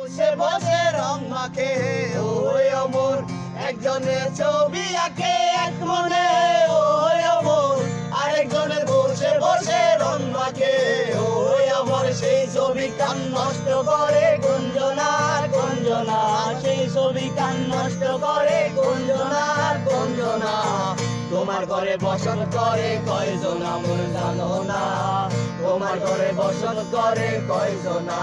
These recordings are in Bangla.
বসে বসে রং মাখে, ওই অমর। একজনের ছবি আঁকে এক মনে, ওই অমর। আরেকজনের বসে বসে রং মাখে, ওই অমর। সেই ছবি কান নষ্ট করে গুঞ্জনার গুঞ্জনা। সেই ছবি কান নষ্ট করে গুঞ্জনার গুঞ্জনা। তোমার ঘরে বসন করে কয়জন আমর জানো না? তোমার ঘরে বসন করে কয়জনা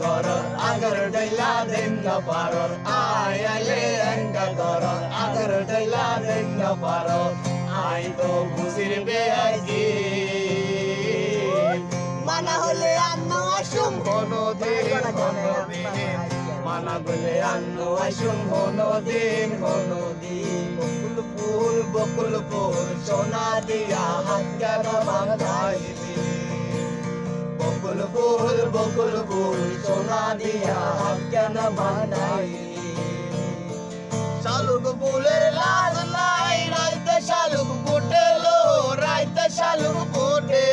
ঘর আগর ডইলা দেন না পারো আয়ালে এনকা ঘর আগর ডইলা দেন না পারো আই তো খুশির বেআইজি মানা হলে আন্ন আসুম হনো দিন হনো দিন মানা বলে আন্ন আসুম হনো দিন হনো দিন বকুল ফুল বকুল ফুল সোনা দিয়া হাত কেন বাঁধাইলি বকুল বকুল ফুল সোনা দিয়া কেন বাঁধাইলি শালুক ফুলের লাজ নাই, রাইতে শালুক ফুটে লো রাইতে শালুক ফুটে।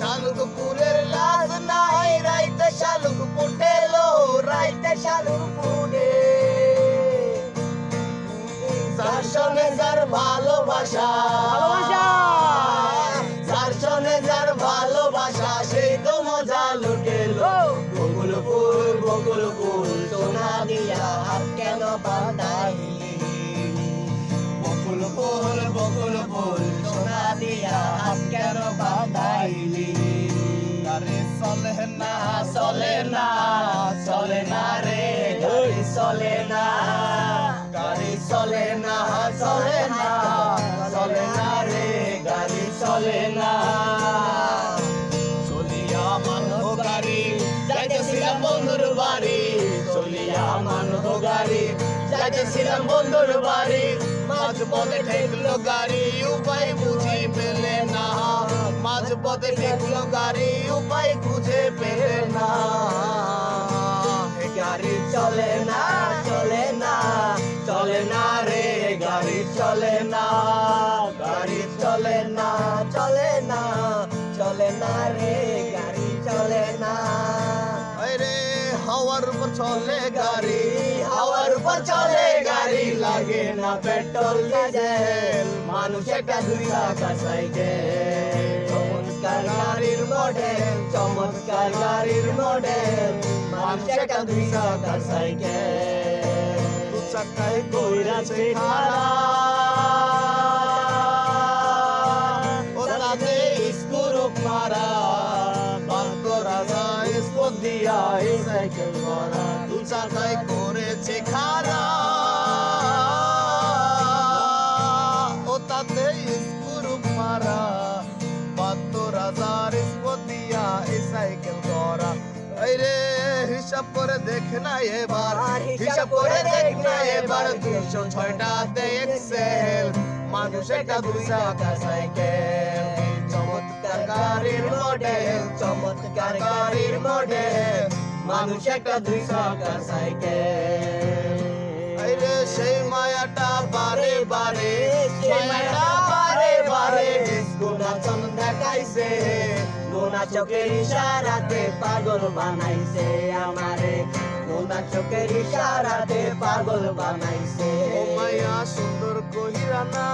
শালুক ফুলের লাজ নাই, রাইতে শালুক ফুটে লো রাইতে শালুক ফুটে। সঙ্গে যার ভালোবাসা কেন বকুল ফুল বকুল ফুল, সোনা দিয়া হাত কেন বাঁধাইলি? আরে চলে না চলে না চলে না রে চলে না। যাইতেছিলাম বন্ধুর বাড়ি। মাঝ পথে ঠেকলো গাড়ি, উপায় বুঝে পেলে না। মাঝ পথে ঠেকলো গাড়ি, উপায় খুঁজে পেলে না। গাড়ি চলে না চলে না চলে না রে গাড়ি চলে না। গাড়ি চলে না চলে না চলে না রে। হাওয়ার উপর চলে গাড়ি, হাওয়ার উপর চলে গাড়ি, লাগে না পেট্রোল, ডিজেল। মানুষ একটা দুই টাকা সাইকেল চমৎকার গাড়ির মডেল, চমৎকার গাড়ির মডেল। মানুষ একটা দুই টাকা সাইকেল দু চাকায় কইরাছে খাড়া। ও তাতে স্কুরুপ মারা দিয়া এই সাইকেল করা দু চাকায় করেছে খারা ও তাতে স্কুরুপ মারা রাজার স্কুপ দিয়া এই সাইকেল করা এই রে হিসাব করে দেখ না এবার হিসাব করে দেখ না এবার। দুশো ছয়টাতে এক্সেল মানুষ একটা দুই চাকা সাইকেল। চমৎকার গাড়ির মডেল চমৎকার গাড়ির মডেল মানুষ একটা দুই চাকা সাইকেল সেই মায়াটা বারে বারে সেই মায়াটা বারে। বারে। ডিস্কো নাচন দেখাইছে গোনা চোখের ইশারাতে পাগল বানাইছে আমারে। গোনা চোখের ইশারাতে পাগল বানাইছে। ও মায়া সুন্দর কহিরানা